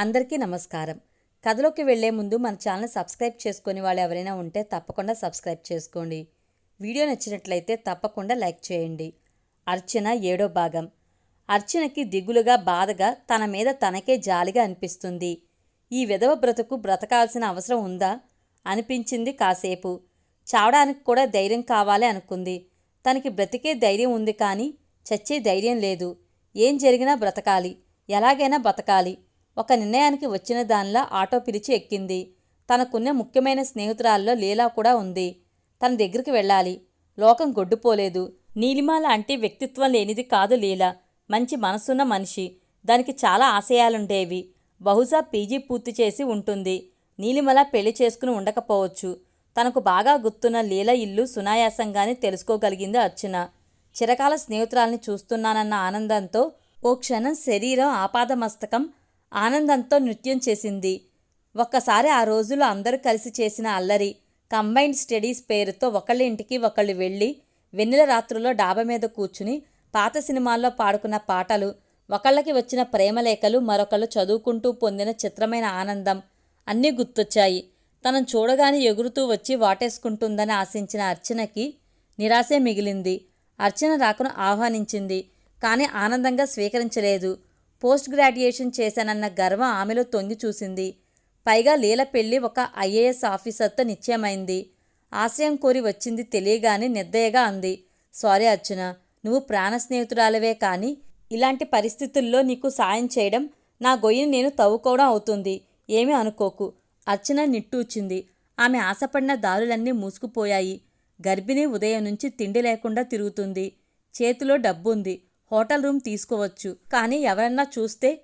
అందరికీ నమస్కారం. కథలోకి వెళ్ళే ముందు మన ఛానల్ సబ్స్క్రైబ్ చేసుకుని వాళ్ళు ఎవరైనా ఉంటే తప్పకుండా సబ్స్క్రైబ్ చేసుకోండి. వీడియో నచ్చినట్లయితే తప్పకుండా లైక్ చేయండి. అర్చన ఏడో భాగం. అర్చనకి దిగులుగా బాధగా తన మీద తనకే జాలిగా అనిపిస్తుంది. ఈ విధవ బ్రతుకు బ్రతకాల్సిన అవసరం ఉందా? అనిపించింది కాసేపు. చావడానికి కూడా ధైర్యం కావాలి అనుకుంది. తనకి బ్రతికే ధైర్యం ఉంది కానీ చచ్చే ధైర్యం లేదు. ఏం జరిగినా బ్రతకాలి. ఎలాగైనా బ్రతకాలి ఒక నిర్ణయానికి వచ్చిన దానిలా ఆటో పిలిచి ఎక్కింది. తనకున్న ముఖ్యమైన స్నేహితురాల్లో లీలా కూడా ఉంది. తన దగ్గరికి వెళ్ళాలి. లోకం గొడ్డుపోలేదు. నీలిమ లాంటి వ్యక్తిత్వం లేనిది కాదు లీల. మంచి మనసున్న మనిషి. దానికి చాలా ఆశయాలుండేవి. బహుశా పీజీ పూర్తి చేసి ఉంటుంది. నీలిమల పెళ్ళి చేసుకుని ఉండకపోవచ్చు. తనకు బాగా గుర్తున్న లీల ఇల్లు సునాయాసంగానే తెలుసుకోగలిగింది అర్చన. చిరకాల స్నేహితురాల్ని చూస్తున్నానన్న ఆనందంతో ఓ క్షణం శరీరం ఆపాదమస్తకం ఆనందంతో నృత్యం చేసింది. ఒక్కసారి ఆ రోజుల్లో అందరూ కలిసి చేసిన అల్లరి కంబైన్డ్ స్టడీస్ పేరుతో ఒకళ్ళ ఇంటికి ఒకళ్ళు వెళ్ళి వెన్నెల రాత్రుల్లో డాబా మీద కూర్చుని పాత సినిమాల్లో పాడుకున్న పాటలు ఒకళ్ళకి వచ్చిన ప్రేమలేఖలు మరొకళ్ళు చదువుకుంటూ పొందిన చిత్రమైన ఆనందం అన్నీ గుర్తొచ్చాయి. తనను చూడగానే ఎగురుతూ వచ్చి వాటేసుకుంటుందని ఆశించిన అర్చనకి నిరాశే మిగిలింది. అర్చన రాకను ఆహ్వానించింది కానీ ఆనందంగా స్వీకరించలేదు. పోస్ట్ గ్రాడ్యుయేషన్ చేశానన్న గర్వం ఆమెలో తొంగి చూసింది. పైగా లీల పెళ్ళి ఒక ఐఏఎస్ ఆఫీసర్తో నిశ్చయమైంది. ఆశ్రయం కోరి వచ్చింది తెలియగానే నిర్దయగా అంది. సారీ అర్చన నువ్వు ప్రాణ స్నేహితురాలవే కానీ ఇలాంటి పరిస్థితుల్లో నీకు సాయం చేయడం నా గొయ్యిని నేను తవ్వుకోవడం అవుతుంది. ఏమీ అనుకోకు అర్చన నిట్టూచింది. ఆమె ఆశపడిన దారులన్నీ మూసుకుపోయాయి. గర్భిణి ఉదయం నుంచి తిండి లేకుండా తిరుగుతుంది. చేతిలో డబ్బుంది. హోటల్ రూమ్ తీసుకోవచ్చు. కానీ ఎవరన్నా చూస్తే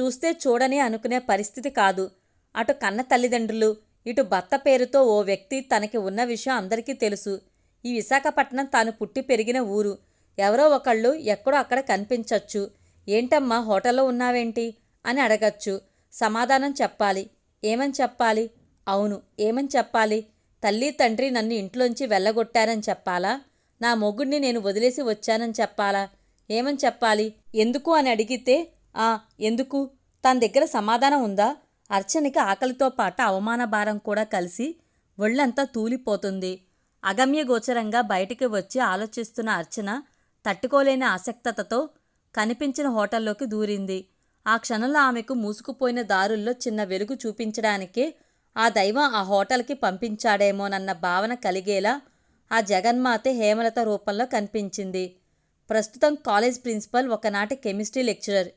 చూస్తే చూడని అనుకునే పరిస్థితి కాదు. అటు కన్న తల్లిదండ్రులు ఇటు భర్త పేరుతో ఓ వ్యక్తి తనకి ఉన్న విషయం అందరికీ తెలుసు. ఈ విశాఖపట్నం తాను పుట్టి పెరిగిన ఊరు. ఎవరో ఒకళ్ళు ఎక్కడో అక్కడ కనిపించొచ్చు. ఏంటమ్మా హోటల్లో ఉన్నావేంటి? అని అడగచ్చు. సమాధానం చెప్పాలి. ఏమని చెప్పాలి? అవును ఏమని చెప్పాలి? తల్లి తండ్రి నన్ను ఇంట్లోంచి వెళ్ళగొట్టారని చెప్పాలా? నా మొగుడిని నేను వదిలేసి వచ్చానని చెప్పాలా? ఏమని చెప్పాలి? ఎందుకు అని అడిగితే ఆ ఎందుకు? తన దగ్గర సమాధానం ఉందా? అర్చనకి ఆకలితో పాటు అవమాన భారం కూడా కలిసి ఒళ్ళంతా తూలిపోతుంది. అగమ్యగోచరంగా బయటికి వచ్చి ఆలోచిస్తున్న అర్చన తట్టుకోలేని ఆసక్తతతో కనిపించిన హోటల్లోకి దూరింది. ఆ క్షణంలో ఆమెకు మూసుకుపోయిన దారుల్లో చిన్న వెలుగు చూపించడానికే ఆ దైవం ఆ హోటల్కి పంపించాడేమోనన్న భావన కలిగేలా ఆ జగన్మాత హేమలత రూపంలో కనిపించింది. ప్రస్తుతం కాలేజ్ ప్రిన్సిపల్ ఒకనాటి కెమిస్ట్రీ లెక్చరర్.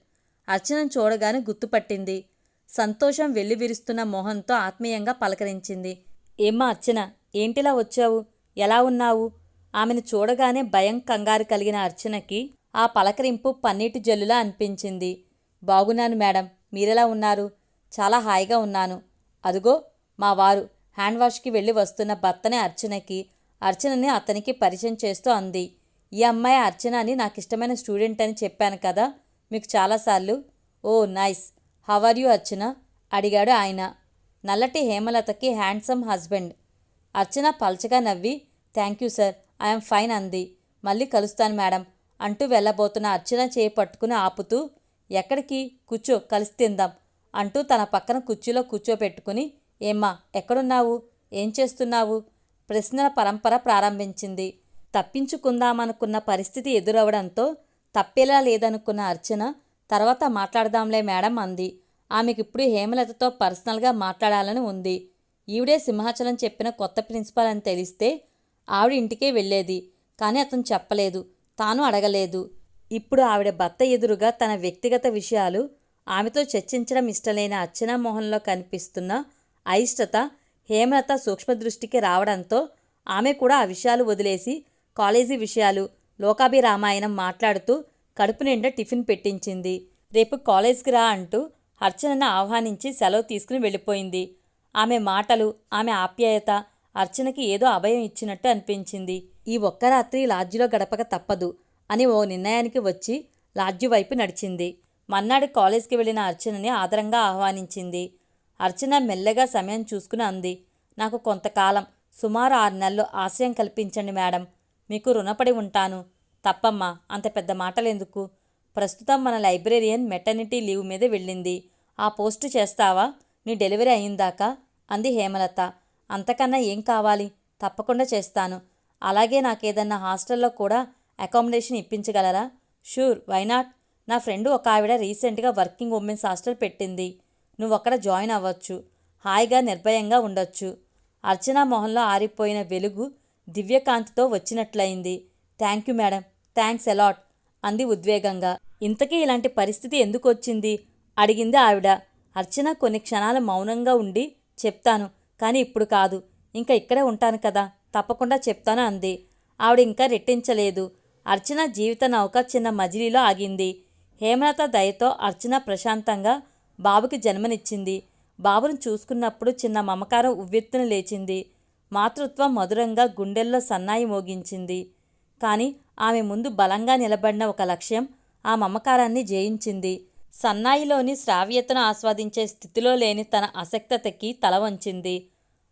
అర్చనను చూడగానే గుర్తుపట్టింది. సంతోషం వెల్లివిరుస్తున్న మొహంతో ఆత్మీయంగా పలకరించింది. ఏమ్మా అర్చన ఏంటిలా వచ్చావు? ఎలా ఉన్నావు? ఆమెను చూడగానే భయం కంగారు కలిగిన అర్చనకి ఆ పలకరింపు పన్నీటి జల్లులా అనిపించింది. బాగున్నాను మేడం మీరెలా ఉన్నారు? చాలా హాయిగా ఉన్నాను. అదుగో మా వారు హ్యాండ్ వాష్కి వెళ్ళి వస్తున్న భర్తనే అర్చనకి. అర్చనని అతనికి పరిచయం చేస్తూ అంది. ఈ అమ్మాయి అర్చన అని నాకు ఇష్టమైన స్టూడెంట్ అని చెప్పాను కదా. మీకు చాలాసార్లు ఓ nice how are you Archana? అడిగాడు ఆయన. నల్లటి హేమలతకి హ్యాండ్సమ్ హస్బెండ్. అర్చన పల్చగా నవ్వి thank you sir I'm fine అంది. మళ్ళీ కలుస్తాను మేడం అంటూ వెళ్ళబోతున్న అర్చన చేయి పట్టుకుని ఆపుతూ ఎక్కడికి? కూర్చో కలిసి తిందాం అంటూ తన పక్కన కుర్చీలో కూర్చోపెట్టుకుని ఏమ్మా ఎక్కడున్నావు? ఏం చేస్తున్నావు? ప్రశ్నల పరంపర ప్రారంభించింది. తప్పించుకుందామనుకున్న పరిస్థితి ఎదురవడంతో తప్పేలా లేదనుకున్న అర్చన తర్వాత మాట్లాడదాంలే మేడం అంది. ఆమెకిప్పుడు హేమలతతో పర్సనల్గా మాట్లాడాలని ఉంది. ఈవిడే సింహాచలం చెప్పిన కొత్త ప్రిన్సిపాల్ అని తెలిస్తే ఆవిడ ఇంటికే వెళ్ళేది. కానీ అతను చెప్పలేదు తాను అడగలేదు. ఇప్పుడు ఆవిడ భర్త ఎదురుగా తన వ్యక్తిగత విషయాలు ఆమెతో చర్చించడం ఇష్టలేని అర్చనా మొహంలో కనిపిస్తున్న అయిష్టత హేమలత సూక్ష్మదృష్టికి రావడంతో ఆమె కూడా ఆ విషయాలు వదిలేసి కాలేజీ విషయాలు లోకాభిరామాయణం మాట్లాడుతూ కడుపు నిండా టిఫిన్ పెట్టించింది. రేపు కాలేజ్కి రా అంటూ అర్చనను ఆహ్వానించి సెలవు తీసుకుని వెళ్ళిపోయింది. ఆమె మాటలు ఆమె ఆప్యాయత అర్చనకి ఏదో అభయం ఇచ్చినట్టు అనిపించింది. ఈ ఒక్క రాత్రి లాడ్జిలో గడపక తప్పదు అని ఓ నిర్ణయానికి వచ్చి లాడ్జి వైపు నడిచింది. మన్నాడు కాలేజ్కి వెళ్ళిన అర్చనని ఆదరంగా ఆహ్వానించింది. అర్చన మెల్లగా సమయం చూసుకుని అంది నాకు కొంతకాలం సుమారు ఆరు నెలలు ఆశ్రయం కల్పించండి మేడం. మీకు రుణపడి ఉంటాను. తప్పమ్మా అంత పెద్ద మాటలెందుకు? ప్రస్తుతం మన లైబ్రేరియన్ మెటర్నిటీ లీవ్ మీద వెళ్ళింది. ఆ పోస్టు చేస్తావా? నీ డెలివరీ అయిందాకా? అంది హేమలత. అంతకన్నా ఏం కావాలి? తప్పకుండా చేస్తాను. అలాగే నాకేదన్నా హాస్టల్లో కూడా అకామిడేషన్ ఇప్పించగలరా? షూర్ వైనాట్ నా ఫ్రెండ్ ఒక ఆవిడ రీసెంట్గా వర్కింగ్ ఉమెన్స్ హాస్టల్ పెట్టింది. నువ్వు అక్కడ జాయిన్ అవ్వచ్చు. హాయిగా నిర్భయంగా ఉండొచ్చు. అర్చనా మొహంలో ఆరిపోయిన వెలుగు దివ్యకాంతితో వచ్చినట్లయింది. Thank you madam. Thanks a lot అంది ఉద్వేగంగా. ఇంతకీ ఇలాంటి పరిస్థితి ఎందుకు వచ్చింది అడిగింది ఆవిడ. అర్చన కొన్ని క్షణాలు మౌనంగా ఉండి చెప్తాను కానీ ఇప్పుడు కాదు. ఇంకా ఇక్కడే ఉంటాను కదా తప్పకుండా చెప్తాను అంది. ఆవిడ ఇంకా రెట్టించలేదు. అర్చన జీవిత నౌక చిన్న మజిలీలో ఆగింది. హేమలత దయతో అర్చన ప్రశాంతంగా బాబుకి జన్మనిచ్చింది. బాబును చూసుకున్నప్పుడు చిన్న మమకారం ఉవ్వెత్తున లేచింది. మాతృత్వం మధురంగా గుండెల్లో సన్నాయి మోగించింది. కానీ ఆమె ముందు బలంగా నిలబడిన ఒక లక్ష్యం ఆ మమకారాన్ని జయించింది. సన్నాయిలోని శ్రావ్యతను ఆస్వాదించే స్థితిలో లేని తన అసక్తతకి తల వంచింది.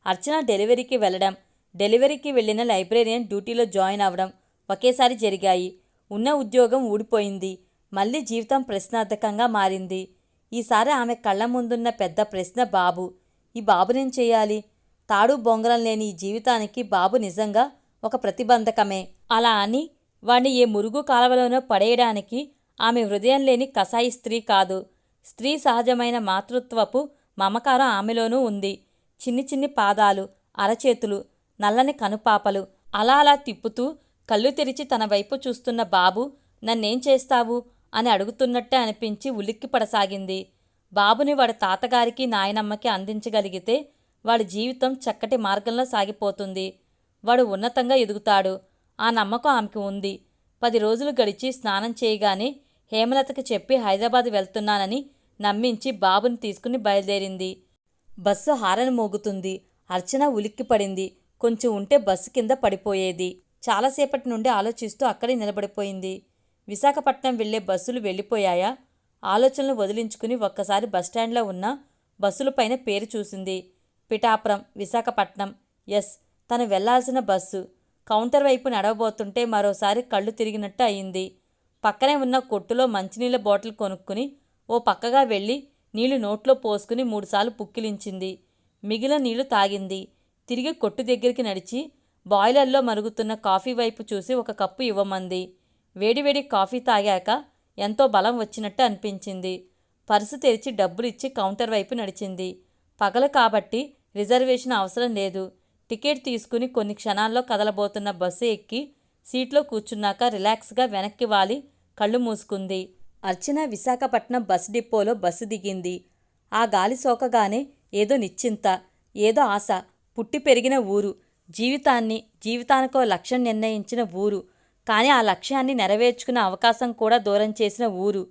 అర్చన డెలివరీకి వెళ్ళడం డెలివరీకి వెళ్ళిన లైబ్రేరియన్ డ్యూటీలో జాయిన్ అవ్వడం ఒకేసారి జరిగాయి. ఉన్న ఉద్యోగం ఊడిపోయింది. మళ్ళీ జీవితం ప్రశ్నార్థకంగా మారింది. ఈసారి ఆమె కళ్ళ ముందున్న పెద్ద ప్రశ్న బాబు. ఈ బాబునేం చేయాలి? తాడు బొంగరం లేని ఈ జీవితానికి బాబు నిజంగా ఒక ప్రతిబంధకమే. అలా అని వాణ్ణి ఏ మురుగు కాలవలోనో పడేయడానికి ఆమె హృదయం లేని కసాయి స్త్రీ కాదు. స్త్రీ సహజమైన మాతృత్వపు మమకారం ఆమెలోనూ ఉంది. చిన్ని చిన్ని పాదాలు అరచేతులు నల్లని కనుపాపలు అలా అలా తిప్పుతూ కళ్ళు తెరిచి తన వైపు చూస్తున్న బాబు నన్నేం చేస్తావు? అని అడుగుతున్నట్టే అనిపించి ఉలిక్కిపడసాగింది. బాబుని వాడి తాతగారికి నాయనమ్మకి అందించగలిగితే వాడి జీవితం చక్కటి మార్గంలో సాగిపోతుంది. వాడు ఉన్నతంగా ఎదుగుతాడు. ఆ నమ్మకం ఆమెకు ఉంది. పది రోజులు గడిచి స్నానం చేయగానే హేమలతకి చెప్పి హైదరాబాద్ వెళ్తున్నానని నమ్మించి బాబుని తీసుకుని బయలుదేరింది. Bus horn మోగుతుంది. అర్చన ఉలిక్కిపడింది. కొంచెం ఉంటే బస్సు కింద పడిపోయేది. చాలాసేపటి నుండి ఆలోచిస్తూ అక్కడే నిలబడిపోయింది. విశాఖపట్నం వెళ్ళే బస్సులు వెళ్ళిపోయాయా? ఆలోచనలు వదిలించుకుని ఒక్కసారి బస్టాండ్లో ఉన్న బస్సులపైన పేరు చూసింది. పిఠాపురం విశాఖపట్నం. ఎస్. తను వెళ్ళాల్సిన బస్సు కౌంటర్ వైపు నడవబోతుంటే మరోసారి కళ్ళు తిరిగినట్టు అయింది. పక్కనే ఉన్న కొట్టులో మంచినీళ్ళ బాటిల్ కొనుక్కుని ఓ పక్కగా వెళ్ళి నీళ్ళు నోట్లో పోసుకుని మూడుసార్లు పుక్కిలించింది. మిగిలిన నీళ్ళు తాగింది. తిరిగి కొట్టు దగ్గరికి నడిచి బాయిలర్లో మరుగుతున్న కాఫీ వైపు చూసి ఒక కప్పు ఇవ్వమంది. వేడివేడి కాఫీ తాగాక ఎంతో బలం వచ్చినట్టు అనిపించింది. పర్సు తెరిచి డబ్బులిచ్చి కౌంటర్ వైపు నడిచింది. పగలు కాబట్టి రిజర్వేషన్ అవసరం లేదు. టికెట్ తీసుకుని కొన్ని క్షణాల్లో కదలబోతున్న బస్సు ఎక్కి సీట్లో కూర్చున్నాక రిలాక్స్గా వెనక్కి వాలి. కళ్ళు మూసుకుంది. అర్చన విశాఖపట్నం బస్ డిపోలో బస్సు దిగింది. ఆ గాలి సోకగానే ఏదో నిశ్చింత ఏదో ఆశ పుట్టి పెరిగిన ఊరు. జీవితాన్ని జీవితానికో లక్ష్యం నిర్ణయించిన ఊరు. కానీ ఆ లక్ష్యాన్ని నెరవేర్చుకునే అవకాశం కూడా దూరం చేసిన ఊరు.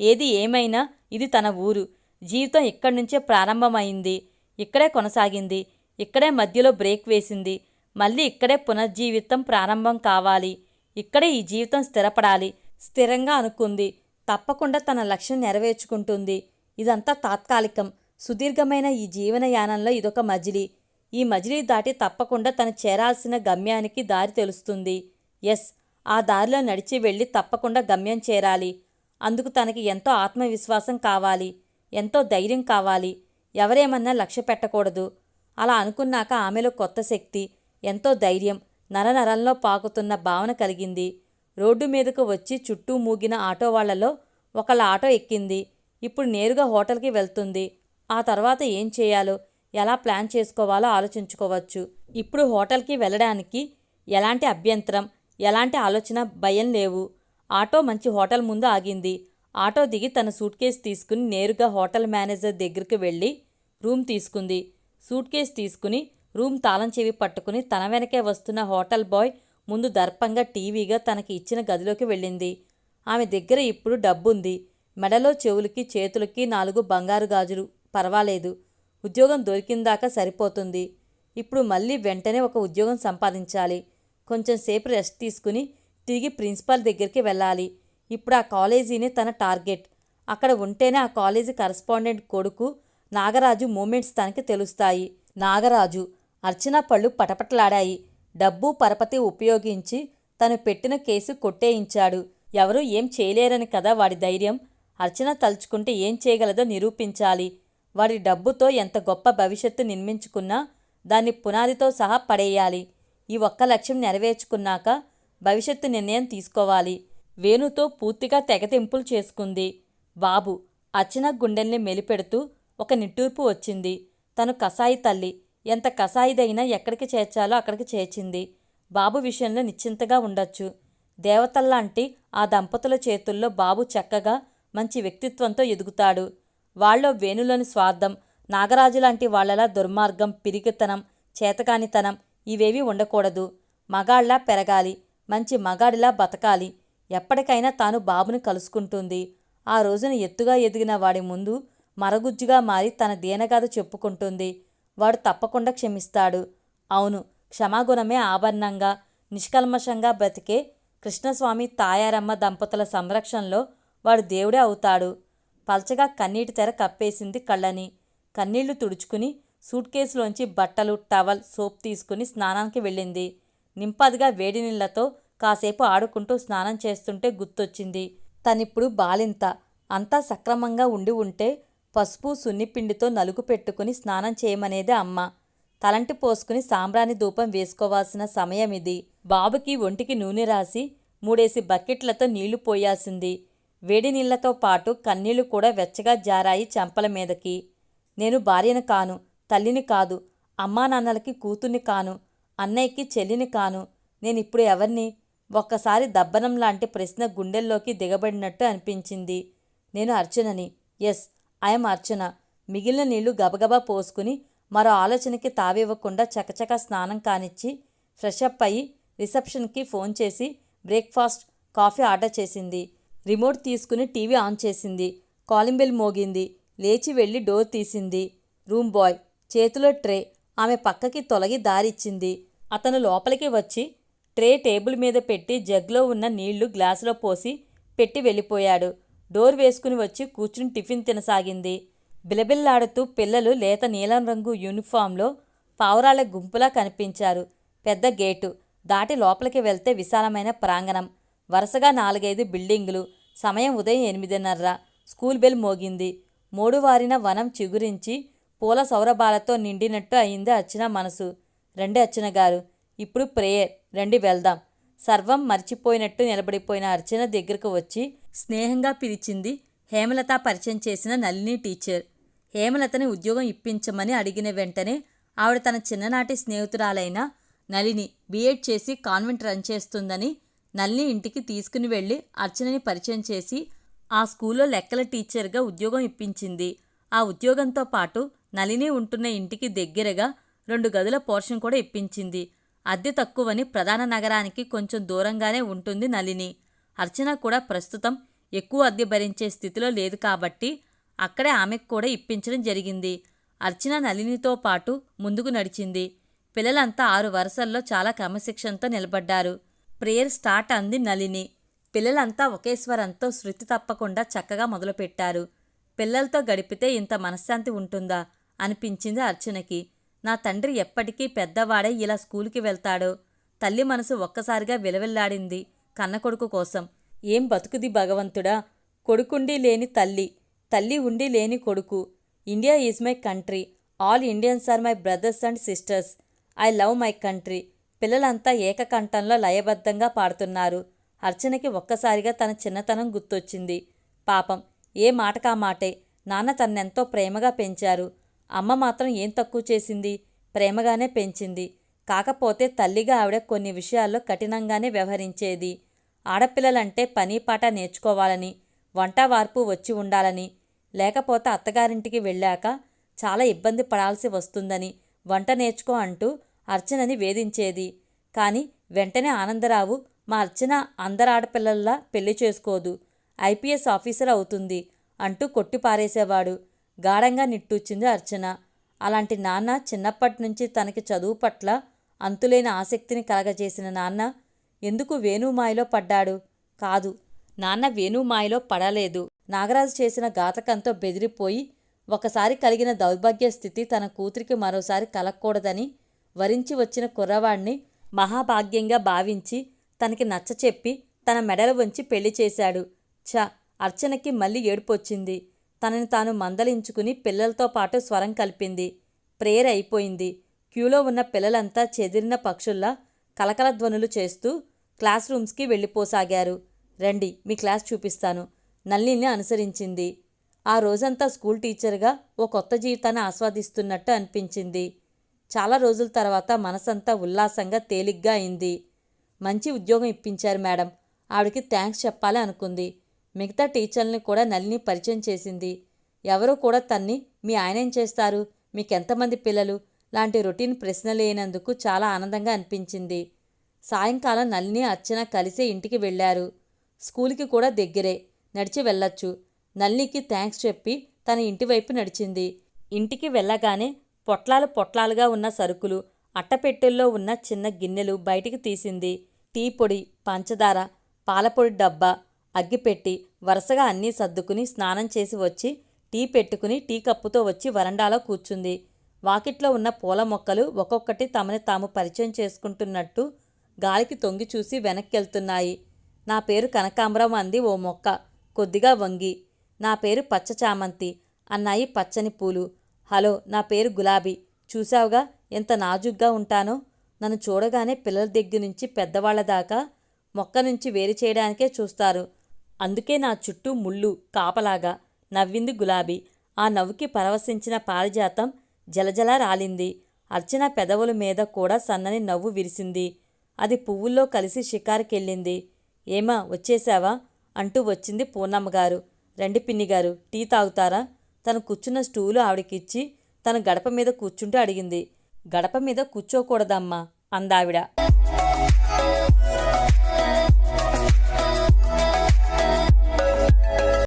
ఏది ఏమైనా ఇది తన ఊరు. జీవితం ఇక్కడి నుంచే ప్రారంభమైంది. ఇక్కడే కొనసాగింది. ఇక్కడే మధ్యలో బ్రేక్ వేసింది. మళ్ళీ ఇక్కడే పునర్జీవితం ప్రారంభం కావాలి. ఇక్కడే ఈ జీవితం స్థిరపడాలి. స్థిరంగా అనుకుంది. తప్పకుండా తన లక్ష్యం నెరవేర్చుకుంటుంది. ఇదంతా తాత్కాలికం. సుదీర్ఘమైన ఈ జీవనయానంలో ఇదొక మజిలీ. ఈ మజిలీ దాటి తప్పకుండా తను చేరాల్సిన గమ్యానికి దారి తెలుస్తుంది. ఎస్ ఆ దారిలో నడిచి వెళ్ళి తప్పకుండా గమ్యం చేరాలి. అందుకు తనకి ఎంతో ఆత్మవిశ్వాసం కావాలి. ఎంతో ధైర్యం కావాలి. ఎవరేమన్నా లక్ష్య పెట్టకూడదు. అలా అనుకున్నాక ఆమెలో కొత్త శక్తి ఎంతో ధైర్యం నరనరంలో పాకుతున్న భావన కలిగింది. రోడ్డు మీదకు వచ్చి చుట్టూ మూగిన ఆటో వాళ్ళలో ఒకళ్ళ ఆటో ఎక్కింది. ఇప్పుడు నేరుగా హోటల్కి వెళ్తుంది. ఆ తర్వాత ఏం చేయాలో ఎలా ప్లాన్ చేసుకోవాలో ఆలోచించుకోవచ్చు. ఇప్పుడు హోటల్కి వెళ్ళడానికి ఎలాంటి అభ్యంతరం ఎలాంటి ఆలోచన భయం లేవు. ఆటో మంచి హోటల్ ముందు ఆగింది. ఆటో దిగి తన సూట్ కేస్ తీసుకుని నేరుగా హోటల్ మేనేజర్ దగ్గరికి వెళ్ళి రూమ్ తీసుకుంది. సూట్ కేస్ తీసుకుని రూమ్ తాళం చెవి పట్టుకుని తన వెనకే వస్తున్న హోటల్ బాయ్ ముందు దర్పంగా టీవీగా తనకి ఇచ్చిన గదిలోకి వెళ్ళింది. ఆమె దగ్గర ఇప్పుడు డబ్బుంది. మెడలో చెవులకి చేతులకి నాలుగు బంగారు గాజులు. పర్వాలేదు. ఉద్యోగం దొరికిందాకా సరిపోతుంది. ఇప్పుడు మళ్ళీ వెంటనే ఒక ఉద్యోగం సంపాదించాలి. కొంచెం సేపు రెస్ట్ తీసుకుని తిరిగి ప్రిన్సిపాల్ దగ్గరికి వెళ్ళాలి. ఇప్పుడు ఆ కాలేజీనే తన టార్గెట్. అక్కడ ఉంటేనే ఆ కాలేజీ కరస్పాండెంట్ కొడుకు నాగరాజు మూమెంట్స్ తనకి తెలుస్తాయి. నాగరాజు అర్చన పళ్ళు పటపటలాడాయి. డబ్బు పరపతి ఉపయోగించి తను పెట్టిన కేసు కొట్టేయించాడు. ఎవరూ ఏం చేయలేరని కదా వాడి ధైర్యం. అర్చన తలుచుకుంటే ఏం చేయగలదో నిరూపించాలి. వాడి డబ్బుతో ఎంత గొప్ప భవిష్యత్తు నిర్మించుకున్నా దాన్ని పునాదితో సహా పడేయాలి. ఈ ఒక్క లక్ష్యం నెరవేర్చుకున్నాక భవిష్యత్తు నిర్ణయం తీసుకోవాలి. వేణుతో పూర్తిగా తెగతింపులు చేసుకుంది. బాబు అర్చన గుండెల్ని మెలిపెడుతూ ఒక నిట్టూర్పు వచ్చింది. తను కసాయి తల్లి. ఎంత కసాయిదైనా ఎక్కడికి చేర్చాలో అక్కడికి చేర్చింది. బాబు విషయంలో నిశ్చింతగా ఉండొచ్చు. దేవతల్లాంటి ఆ దంపతుల చేతుల్లో బాబు చక్కగా మంచి వ్యక్తిత్వంతో ఎదుగుతాడు. వాళ్ళ వేణులోని స్వార్థం నాగరాజు లాంటి వాళ్ళలా దుర్మార్గం పిరికితనం చేతకానితనం ఇవేవీ ఉండకూడదు. మగాళ్ళలా పెరగాలి. మంచి మగాడిలా బతకాలి. ఎప్పటికైనా తాను బాబుని కలుసుకుంటుంది. ఆ రోజున ఎత్తుగా ఎదిగిన వాడి ముందు మరగుజ్జుగా మారి తన దీనగాథ చెప్పుకుంటుంది. వాడు తప్పకుండా క్షమిస్తాడు. అవును క్షమాగుణమే ఆభరణంగా నిష్కల్మషంగా బ్రతికే కృష్ణస్వామి తాయారమ్మ దంపతుల సంరక్షణలో వాడు దేవుడే అవుతాడు. పల్చగా కన్నీటి తెర కప్పేసింది కళ్ళని. కన్నీళ్ళు తుడుచుకుని సూట్ కేసులోంచి బట్టలు టవల్ సోప్ తీసుకుని స్నానానికి వెళ్ళింది. నింపదిగా వేడి నీళ్ళతో కాసేపు ఆడుకుంటూ స్నానం చేస్తుంటే గుర్తొచ్చింది. తనిప్పుడు బాలింత. అంతా సక్రమంగా ఉండి ఉంటే పసుపు సున్నిపిండితో నలుగు పెట్టుకుని స్నానం చేయమనేదే అమ్మ. తలంటి పోసుకుని సాంబ్రాణి ధూపం వేసుకోవాల్సిన సమయం ఇది బాబుకి ఒంటికి నూనె రాసి మూడేసి బకెట్లతో నీళ్ళు పోయాల్సింది. వేడి నీళ్ళతో పాటు కన్నీళ్ళు కూడా వెచ్చగా జారాయి చెంపల మీదకి. నేను భార్యను కాను తల్లిని కాదు అమ్మా నాన్నలకి కూతుర్ని కాను అన్నయ్యకి చెల్లిని కాను. నేనిప్పుడు ఎవరిని? ఒక్కసారి దబ్బనం లాంటి ప్రశ్న గుండెల్లోకి దిగబడినట్టు అనిపించింది. నేను అర్చనని. ఎస్ ఐఎమ్ అర్చన. మిగిలిన నీళ్ళు గబగబా పోసుకుని మరో ఆలోచనకి తావివ్వకుండా చకచక స్నానం కానిచ్చి ఫ్రెష్ అప్ అయ్యి రిసెప్షన్కి ఫోన్ చేసి బ్రేక్ఫాస్ట్ కాఫీ ఆర్డర్ చేసింది. రిమోట్ తీసుకుని టీవీ ఆన్ చేసింది. కాలింగ్ బెల్ మోగింది. లేచి వెళ్ళి డోర్ తీసింది. Room boy. చేతిలో ట్రే. ఆమె పక్కకి తొలగి దారిచ్చింది. అతను లోపలికి వచ్చి ట్రే టేబుల్ మీద పెట్టి జగ్లో ఉన్న నీళ్ళు గ్లాసులో పోసి పెట్టి వెళ్ళిపోయాడు. డోర్ వేసుకుని వచ్చి కూర్చుని టిఫిన్ తినసాగింది. బిలబిల్లాడుతూ పిల్లలు లేత నీలం రంగు యూనిఫామ్లో పావురాల గుంపులా కనిపించారు. పెద్ద గేటు. దాటి లోపలికి వెళ్తే విశాలమైన ప్రాంగణం. వరుసగా నాలుగైదు బిల్డింగులు. సమయం ఉదయం ఎనిమిదిన్నర. స్కూల్ బెల్ మోగింది. మూడువారిన వనం చిగురించి పూల సౌరభాలతో నిండినట్టు అయింది అచ్చిన మనసు. రెండు అచ్చిన గారు. ఇప్పుడు ప్రేయర్. రండి వెళ్దాం. సర్వం మర్చిపోయినట్టు నిలబడిపోయిన అర్చన దగ్గరకు వచ్చి స్నేహంగా పిలిచింది హేమలత పరిచయం చేసిన నళిని టీచర్. హేమలతని ఉద్యోగం ఇప్పించమని అడిగిన వెంటనే ఆవిడ తన చిన్ననాటి స్నేహితురాలైన నళిని బీఎడ్ చేసి కాన్వెంట్ రన్ చేస్తుందని నళిని ఇంటికి తీసుకుని వెళ్ళి అర్చనని పరిచయం చేసి ఆ స్కూల్లో లెక్కల టీచర్గా ఉద్యోగం ఇప్పించింది. ఆ ఉద్యోగంతో పాటు నళిని ఉంటున్న ఇంటికి దగ్గరగా రెండు గదుల పోర్షన్ కూడా ఇప్పించింది. అద్దె తక్కువని ప్రధాన నగరానికి కొంచెం దూరంగానే ఉంటుంది నలిని అర్చన కూడా ప్రస్తుతం ఎక్కువ అద్దె భరించే స్థితిలో లేదు కాబట్టి అక్కడే ఆమెకు కూడా ఇప్పించడం జరిగింది. అర్చన నలినితో పాటు ముందుకు నడిచింది. పిల్లలంతా ఆరు వరుసల్లో చాలా క్రమశిక్షణతో నిలబడ్డారు. ప్రేయర్ స్టార్ట్ అంది నలిని పిల్లలంతా ఒకే స్వరంతో శృతి తప్పకుండా చక్కగా మొదలుపెట్టారు. పిల్లలతో గడిపితే ఇంత మనశ్శాంతి ఉంటుందా? అనిపించింది అర్చనకి. నా తండ్రి ఎప్పటికీ పెద్దవాడై ఇలా స్కూలుకి వెళ్తాడో. తల్లి మనసు ఒక్కసారిగా విలవిల్లాడింది కన్న కొడుకు కోసం. ఏం బతుకుది భగవంతుడా? కొడుకుండి లేని తల్లి. తల్లి ఉండి లేని కొడుకు. India is my country. All Indians are my brothers and sisters. I love my country. పిల్లలంతా ఏకకంఠంలో లయబద్ధంగా పాడుతున్నారు. అర్చనకి ఒక్కసారిగా తన చిన్నతనం గుర్తొచ్చింది. పాపం ఏ మాటకా మాటే. నాన్న తన్నెంతో ప్రేమగా పెంచారు. అమ్మ మాత్రం ఏం తక్కువ చేసింది? ప్రేమగానే పెంచింది. కాకపోతే తల్లిగా ఆవిడ కొన్ని విషయాల్లో కఠినంగానే వ్యవహరించేది. ఆడపిల్లలంటే పని పాట నేర్చుకోవాలని వంట వార్పు వచ్చి ఉండాలని లేకపోతే అత్తగారింటికి వెళ్ళాక చాలా ఇబ్బంది పడాల్సి వస్తుందని వంట నేర్చుకో అంటూ అర్చనని వేధించేది. కానీ వెంటనే ఆనందరావు మా అర్చన అందరు ఆడపిల్లల్లా పెళ్ళి చేసుకోదు. ఐపీఎస్ ఆఫీసర్ అవుతుంది అంటూ కొట్టిపారేసేవాడు. గాఢంగా నిట్టూచింది అర్చన. అలాంటి నాన్న చిన్నప్పటి నుంచి తనకి చదువు పట్ల అంతులేని ఆసక్తిని కలగజేసిన నాన్న ఎందుకు వేణుమాయలో పడ్డాడు? కాదు నాన్న వేణుమాయలో పడలేదు. నాగరాజు చేసిన ఘాతకంతో బెదిరిపోయి ఒకసారి కలిగిన దౌర్భాగ్య స్థితి తన కూతురికి మరోసారి కలగకూడదని వరించి వచ్చిన కుర్రవాణ్ణి మహాభాగ్యంగా భావించి తనకి నచ్చచెప్పి తన మెడలు వంచి పెళ్ళి చేశాడు. ఛ! అర్చనకి మళ్ళీ ఏడుపొచ్చింది. తనని తాను మందలించుకుని పిల్లలతో పాటు స్వరం కలిపింది. ప్రేయర్ అయిపోయింది. క్యూలో ఉన్న పిల్లలంతా చెదిరిన పక్షుల్లా కలకల ధ్వనులు చేస్తూ క్లాస్ రూమ్స్కి వెళ్ళిపోసాగారు. రండి మీ క్లాస్ చూపిస్తాను నల్లిని అనుసరించింది. ఆ రోజంతా స్కూల్ టీచర్గా ఓ కొత్త జీవితాన్ని ఆస్వాదిస్తున్నట్టు అనిపించింది. చాలా రోజుల తర్వాత మనసంతా ఉల్లాసంగా తేలిగ్గా అయింది. మంచి ఉద్యోగం ఇప్పించారు మేడం. ఆవిడకి థ్యాంక్స్ చెప్పాలి అనుకుంది. మిగతా టీచర్ని కూడా నలిని పరిచయం చేసింది. ఎవరూ కూడా తన్ని మీ ఆయన ఏం చేస్తారు? మీకెంతమంది పిల్లలు? లాంటి రొటీన్ ప్రశ్న లేనందుకు చాలా ఆనందంగా అనిపించింది. సాయంకాలం నల్లిని అర్చన కలిసే ఇంటికి వెళ్ళారు. స్కూల్కి కూడా దగ్గరే. నడిచి వెళ్ళొచ్చు. నల్లికి థ్యాంక్స్ చెప్పి తన ఇంటి వైపు నడిచింది. ఇంటికి వెళ్ళగానే పొట్లాలు పొట్లాలుగా ఉన్న సరుకులు అట్టపెట్టెల్లో ఉన్న చిన్న గిన్నెలు బయటికి తీసింది. టీ పొడి పంచదార పాలపొడి డబ్బా అగ్గిపెట్టి వరుసగా అన్నీ సర్దుకుని స్నానం చేసి వచ్చి టీ పెట్టుకుని టీ కప్పుతో వచ్చి వరండాలో కూర్చుంది. వాకిట్లో ఉన్న పూల మొక్కలు ఒక్కొక్కటి తమని తాము పరిచయం చేసుకుంటున్నట్టు గాలికి తొంగి చూసి వెనక్కి వెళ్తున్నాయి నా పేరు కనకాంబరం అంది ఓ మొక్క. కొద్దిగా వంగి నా పేరు పచ్చ చామంతి అన్నాయి పచ్చని పూలు. హలో నా పేరు గులాబీ. చూసావుగా ఎంత నాజుగ్గా ఉంటానో. నన్ను చూడగానే పిల్లల దగ్గర నుంచి పెద్దవాళ్ళ దాకా మొక్క నుంచి వేరు చేయడానికే చూస్తారు. అందుకే నా చుట్టూ ముళ్ళు కాపలాగా నవ్వింది గులాబీ. ఆ నవ్వుకి పరవశించిన పారిజాతం జలజల రాలింది. అర్చన పెదవుల మీద కూడా సన్నని నవ్వు విరిసింది. అది పువ్వుల్లో కలిసి షికారుకెళ్ళింది. ఏమా వచ్చేశావా? అంటూ వచ్చింది పూర్ణమ్మగారు. రండి పిన్నిగారు టీ తాగుతారా? తను కూర్చున్న స్టూలు ఆవిడకిచ్చి తన గడప మీద కూర్చుంటూ అడిగింది. గడప మీద కూర్చోకూడదమ్మా అందావిడ.